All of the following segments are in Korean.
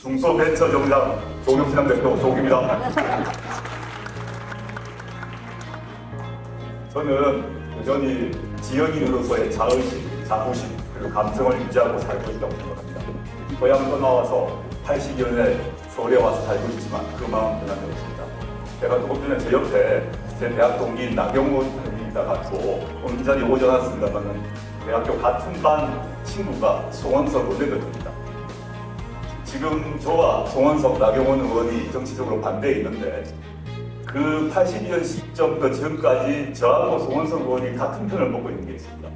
중소벤처정당 조경신당 대표 조국입니다. 저는 여전히 지역인으로서의 자의식, 자부심, 그리고 감성을 유지하고 살고 있다고 생각합니다. 고향 떠나와서 80년에 서울에 와서 살고 있지만 그 마음 변함이 없습니다. 제가 조금 전에 제 옆에 제 대학 동기인 나경원 형이 있다가 또 오늘 이 자리에 오지 않았습니다만 대학교 같은 반 친구가 송원석 원내대표입니다. 지금 저와 송원석, 나경원 의원이 정치적으로 반대에 있는데 그 82년 시점 그 전까지 저하고 송원석 의원이 같은 편을 먹고 있는 게 있습니다.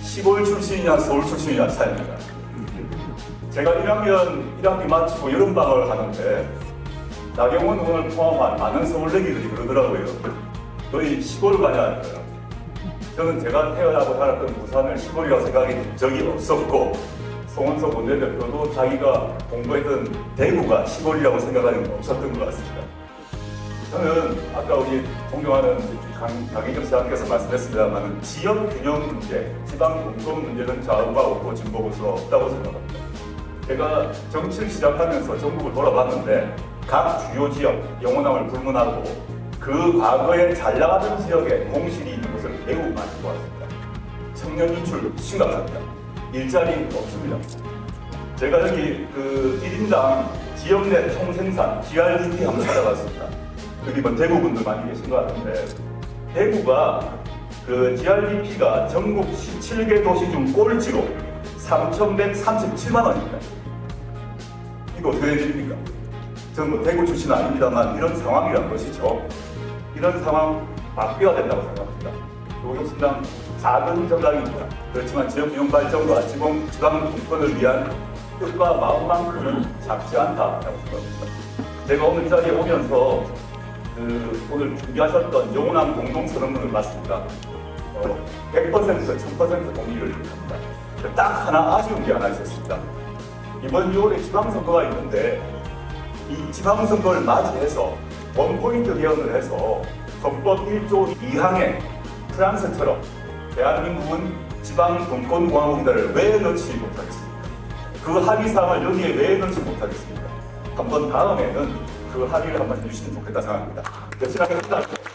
시골 출신이냐 서울 출신이냐 차이입니다. 제가 1학년 1학기 마치고 여름방학을 하는데 나경원 의원을 포함한 많은 서울대기들이 그러더라고요. 너희 시골 가냐 이거요. 저는 제가 태어나고 살았던 부산을 시골이라고 생각한 적이 없었고 송원석 원내대표도 자기가 공부했던 대구가 시골이라고 생각하는 건 없었던 것 같습니다. 저는 아까 우리 존경하는 강, 강희경 시장께서 말씀했습니다만 지역 균형 문제, 지방 공권 문제는 좌우가 없고 진보가 없다고 생각합니다. 제가 정치를 시작하면서 전국을 돌아봤는데 각 주요 지역 영호남을 불문하고 그 과거에 잘 나가던 지역에 공실이 있는 것을 매우 많이 보았습니다. 청년 인출 심각합니다. 일자리 없습니다. 제가 여기 그 1인당 지역 내 총생산 GRDP 한번 찾아봤습니다. 여기 뭐 대구 분들 많이 계신 것 같은데 대구가 그 GRDP가 전국 17개 도시 중 꼴찌로 3,137만 원입니다. 이거 어떻게 된 일입니까? 저는 뭐 대구 출신은 아닙니다만 이런 상황이란 것이죠. 이런 상황 바뀌어야 된다고 생각합니다. 조국신당 작은 정당입니다. 그렇지만 지역 균형 발전과 지방 지방 분권을 위한 뜻과 마음만큼은 작지 않다라고 생각합니다. 제가 오늘 이 자리에 오면서 그 오늘 준비하셨던 영원한 공동 선언문을 봤습니다. 어, 100% 1000% 동의를 합니다. 딱 하나 아쉬운 게 하나 있었습니다. 이번 6월에 지방선거가 있는데 이 지방선거를 맞이해서 원포인트 개헌을 해서 헌법 1조 2항에 프랑스처럼 대한민국은 지방 분권공화국이다를 왜 넣지 못하겠습니까? 그 합의사항을 여기에 왜 넣지 못하겠습니까? 한번 다음에는 그 합의를 한번 해주시면 좋겠다 생각합니다. 열심히 하겠습니다.